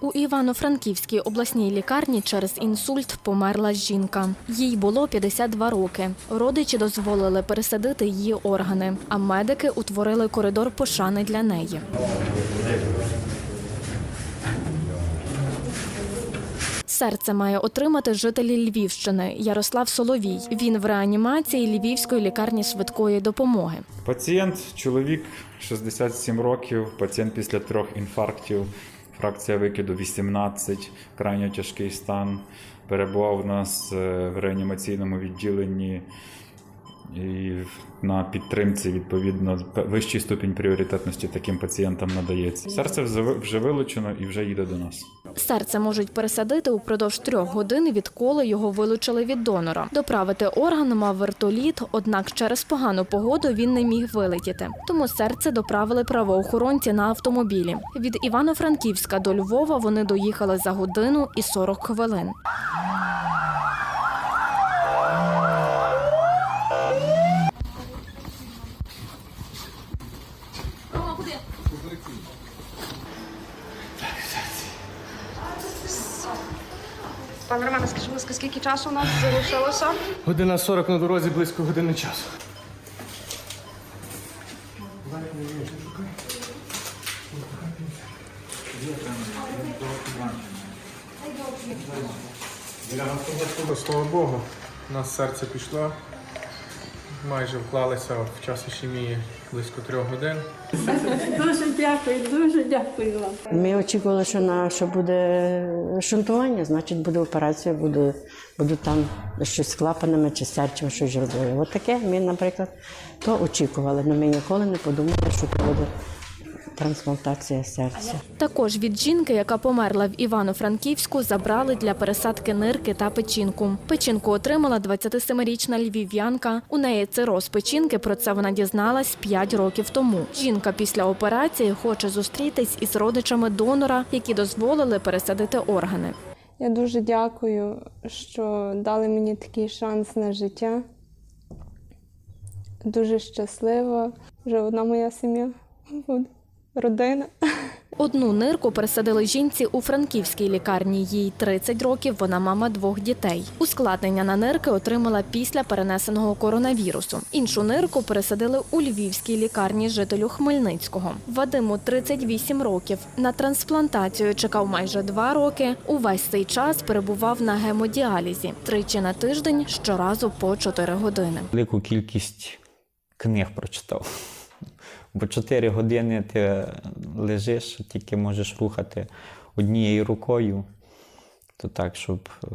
У Івано-Франківській обласній лікарні через інсульт померла жінка. Їй було 52 роки. Родичі дозволили пересадити її органи, а медики утворили коридор пошани для неї. Серце має отримати жителі Львівщини Ярослав Соловій. Він в реанімації Львівської лікарні швидкої допомоги. Пацієнт, чоловік 67 років, пацієнт після трьох інфарктів, фракція викиду 18, крайньо тяжкий стан. Перебував у нас е, в реанімаційному відділенні і на підтримці, відповідно, вищий ступінь пріоритетності таким пацієнтам надається. Серце вже вилучено і вже їде до нас. Серце можуть пересадити упродовж трьох годин, відколи його вилучили від донора. Доправити орган мав вертоліт, однак через погану погоду він не міг вилетіти. Тому серце доправили правоохоронці на автомобілі. Від Івано-Франківська до Львова вони доїхали за годину і 40 хвилин. Пане Романе, скажи, будь ласка, скільки часу у нас залишилося? Година 40 на дорозі, близько години часу. Слава Богу, у нас серце пішло. Майже вклалися в час ішемії близько трьох годин. Дуже дякую, дуже дякую вам. Ми очікували, що на що буде шунтування, значить буде операція, буде, будуть там щось з клапанами чи серцем щось робили. От таке ми, наприклад, то очікували. але ми ніколи не подумали, що це буде трансплантація серця. Також від жінки, яка померла в Івано-Франківську, забрали для пересадки нирки та печінку. Печінку отримала 27-річна львів'янка. У неї цироз печінки. Про це вона дізналась 5 років тому. Жінка після операції хоче зустрітись із родичами донора, які дозволили пересадити органи. Я дуже дякую, що дали мені такий шанс на життя. Дуже щаслива. Вже одна моя сім'я буде. Родина. Одну нирку пересадили жінці у франківській лікарні. Їй 30 років. Вона мама двох дітей. Ускладнення на нирки отримала після перенесеного коронавірусу. Іншу нирку пересадили у львівській лікарні жителю Хмельницького. Вадиму 38 років. На трансплантацію чекав майже два роки. Увесь цей час перебував на гемодіалізі тричі на тиждень, щоразу по 4 години. велику кількість книг прочитав. Бо 4 години ти лежиш, тільки можеш рухати однією рукою, то так, щоб е,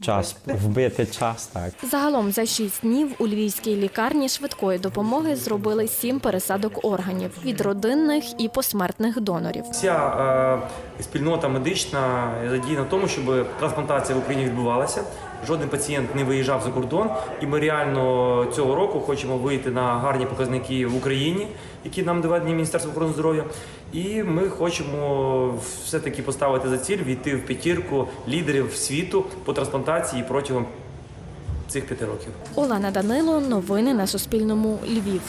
час вбити час, так. Загалом за шість днів у львівській лікарні швидкої допомоги зробили сім пересадок органів від родинних і посмертних донорів. Вся е, спільнота медична задіяна в тому, щоб трансплантація в Україні відбувалася. Жоден пацієнт не виїжджав за кордон, і ми реально цього року хочемо вийти на гарні показники в Україні, які нам доведені Міністерство охорони здоров'я. І ми хочемо все-таки поставити за ціль війти в п'ятірку лідерів світу по трансплантації протягом цих п'яти років. Олена Данило. Новини на Суспільному. Львів.